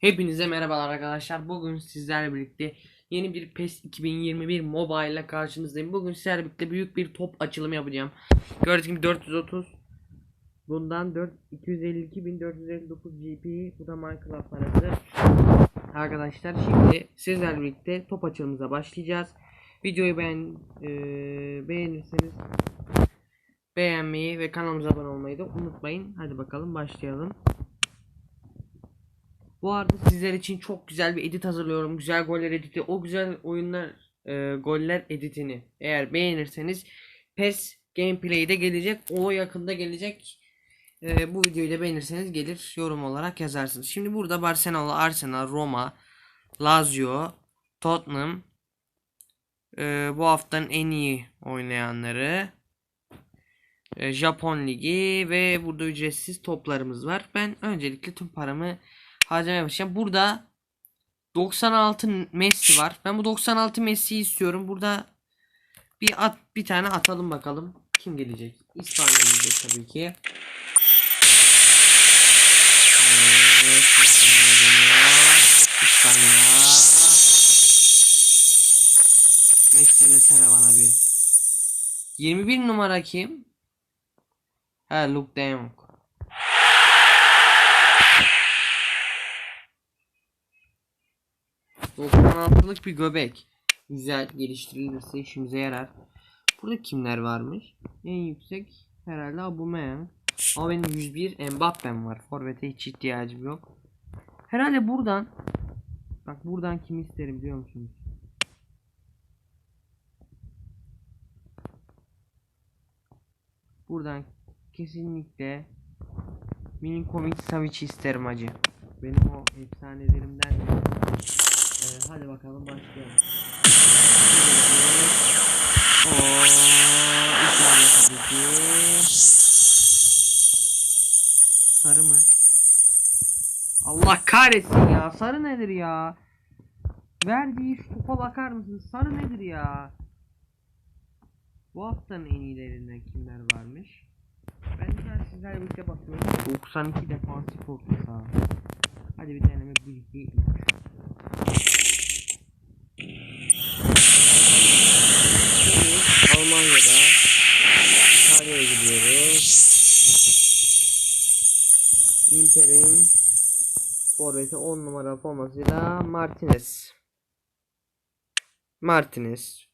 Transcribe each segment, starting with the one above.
Hepinize merhabalar arkadaşlar. Bugün sizlerle birlikte yeni bir PES 2021 Mobile ile karşınızdayım. Bugün sizlerle birlikte büyük bir top açılımı yapacağım. Gördüğünüz gibi 430 Bundan 4 252.459 GP bu da Minecraft parası. Arkadaşlar şimdi sizlerle birlikte top açılımıza başlayacağız. Videoyu beğen eee, beğenirseniz beğenmeyi ve kanalımıza abone olmayı da unutmayın. Hadi bakalım başlayalım. Bu arada sizler için çok güzel bir edit hazırlıyorum. Güzel goller editi. O güzel oyunlar e, goller editini eğer beğenirseniz PES gameplay de gelecek. O yakında gelecek. E, bu videoyu da beğenirseniz gelir yorum olarak yazarsınız. Şimdi burada Barcelona, Arsenal, Roma, Lazio, Tottenham e, bu haftanın en iyi oynayanları e, Japon Ligi ve burada ücretsiz toplarımız var. Ben öncelikle tüm paramı Harcamaya başlayacağım. Burada 96 Messi var. Ben bu 96 Messi'yi istiyorum. Burada bir at bir tane atalım bakalım. Kim gelecek? İspanya gelecek tabii ki. Evet, İspanya. Messi desene bana bir. 21 numara kim? Ha Luke Deng. 96'lık bir göbek. Güzel geliştirilirse işimize yarar. Burada kimler varmış? En yüksek herhalde Aubameyang. Ama benim 101 Mbappe'm var. Forvet'e hiç ihtiyacım yok. Herhalde buradan bak buradan kimi isterim biliyor musunuz? Buradan kesinlikle Milinkovic Savic'i isterim acı. Benim o efsanelerimden ee, hadi bakalım başlayalım. Oo, İtalya tabii ki. Sarı mı? Allah kahretsin ya. Sarı nedir ya? Verdiği şu topa bakar mısın? Sarı nedir ya? Bu haftanın en iyilerinden kimler varmış? Ben de sizlerle birlikte bakıyorum. 92 defansif orta saha. Hadi bir deneme 1 2 3. forveti 10 numara formasıyla Martinez. Martinez.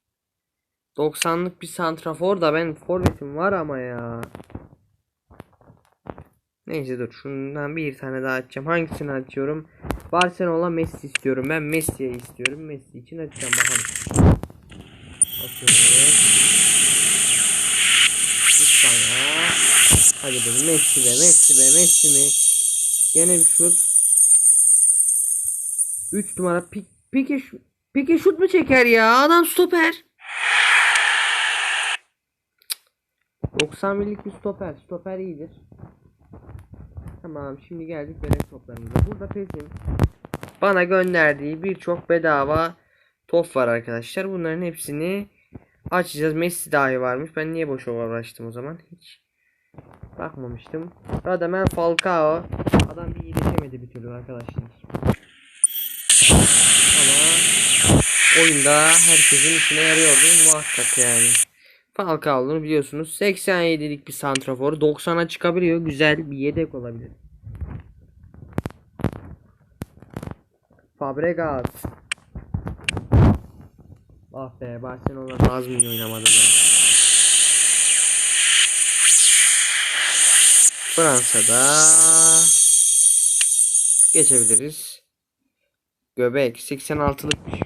90'lık bir santrafor da ben forvetim var ama ya. Neyse dur şundan bir tane daha açacağım. Hangisini açıyorum? Barcelona Messi istiyorum. Ben Messi'ye istiyorum. Messi için açacağım bakalım. Açıyoruz. İspanya. Hadi be Messi be Messi be Messi mi? Gene bir şut. 3 numara pik pike pike şut mu çeker ya? Adam stoper. 90 birlik bir stoper. Stoper iyidir. Tamam şimdi geldik görev toplarımıza. Burada Pes'in bana gönderdiği birçok bedava top var arkadaşlar. Bunların hepsini açacağız. Messi dahi varmış. Ben niye boş uğraştım o zaman? Hiç bakmamıştım. Radamel Falcao. Adam bir iyileşemedi bir türlü arkadaşlar. Ama oyunda herkesin işine yarıyordu muhakkak yani. Falcao'nu biliyorsunuz 87'lik bir santrafor 90'a çıkabiliyor güzel bir yedek olabilir. Fabregas Ah be Barcelona az mı oynamadı be. Fransa'da geçebiliriz. Göbek 86'lık bir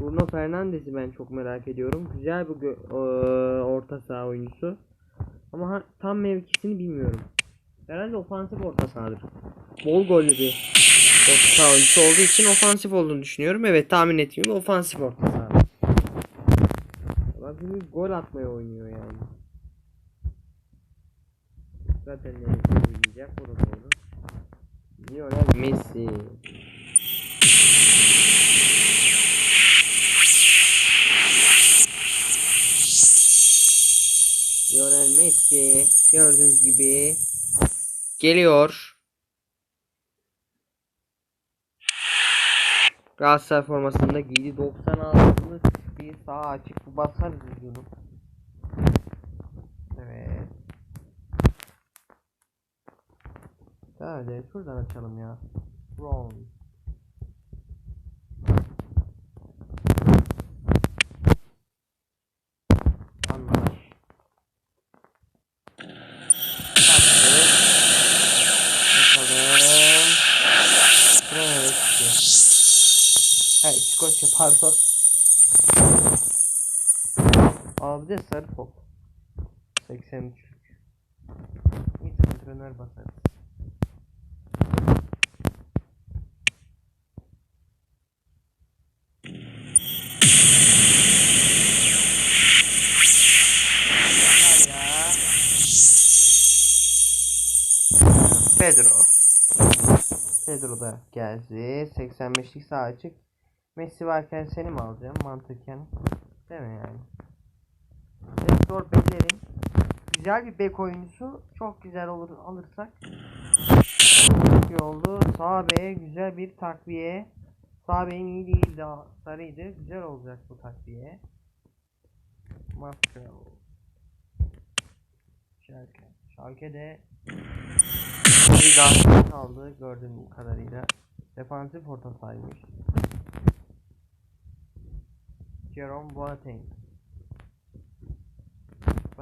Bruno Fernandes'i ben çok merak ediyorum. Güzel bir eee, orta saha oyuncusu. Ama tam mevkisini bilmiyorum. Herhalde ofansif orta sahadır. Bol gollü bir orta saha oyuncusu olduğu için ofansif olduğunu düşünüyorum. Evet tahmin ettiğim ofansif orta saha. Bak gol atmaya oynuyor yani. Zaten neresi oynayacak orada doğru. Lionel Messi. Lionel Messi gördüğünüz gibi geliyor. Galatasaray formasında giydi 96'lık bir sağ açık basarız videonu. Evet. Hadi şuradan açalım ya. Wrong. Çıkıyor? Hey İskoçya pardon. Abi de sarı top. 83. Hiç antrenör basarız. Pedro. Pedro da geldi. 85'lik sağ açık. Messi varken seni mi alacağım mantıken? Değil mi yani? Rektor Bellerin. Güzel bir bek oyuncusu. Çok güzel olur alırsak. Çok iyi oldu. Sağ beye güzel bir takviye. Sağ beyin iyi değil daha sarıydı. Güzel olacak bu takviye. Marshall. Schalke. Schalke de bir galibiyet aldı gördüğüm kadarıyla. Defansif orta sahaymış. Jerome Boateng.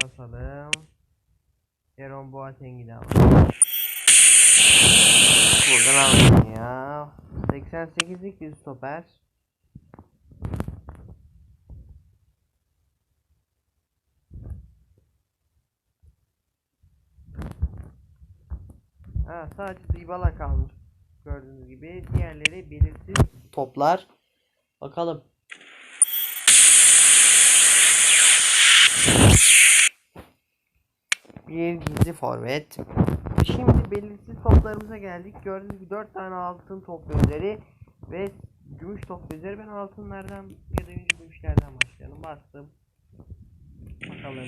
Basalım. Jerome Boateng'i de alalım. Buradan aldım ya. 88'lik bir stoper. Ha, sadece Dybala kalmış. Gördüğünüz gibi diğerleri belirsiz toplar. Bakalım. Bir gizli forvet. Şimdi belirsiz toplarımıza geldik. Gördüğünüz gibi 4 tane altın top gözleri ve gümüş top gözleri. Ben altınlardan ya da önce gümüşlerden başlayalım. Bastım. Bakalım.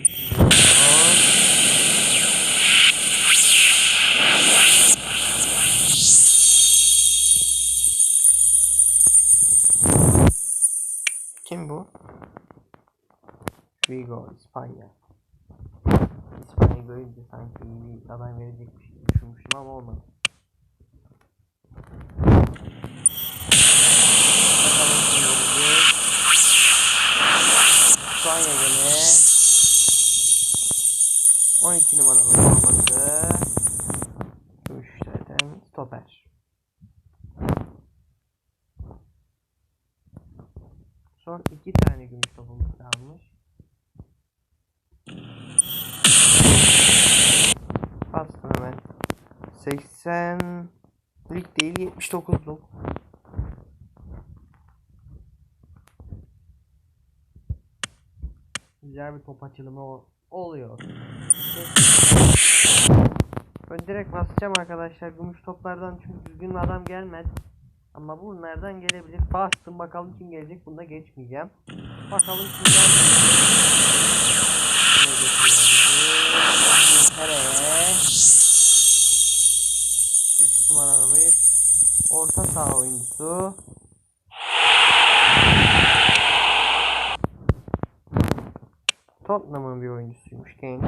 Kim bu? Vigo, İspanya. İspanya görünce sanki iyi bir aday verecekmiş gibi düşünmüştüm ama olmadı. İspanya gene. 12 numaralı forması. Gümüş zaten stoper. Son iki tane gümüş topumuz kalmış. Bastım hemen. 80 lik değil 79'luk. Güzel bir top açılımı oluyor. Ben direkt basacağım arkadaşlar. Gümüş toplardan çünkü düzgün adam gelmez. Ama bunlardan gelebilir. Bastım bakalım kim gelecek. Bunda geçmeyeceğim. Bakalım? İngiltere'ye. 8 numaralı bir orta saha oyuncusu. Tottenham'ın bir oyuncusuymuş genç.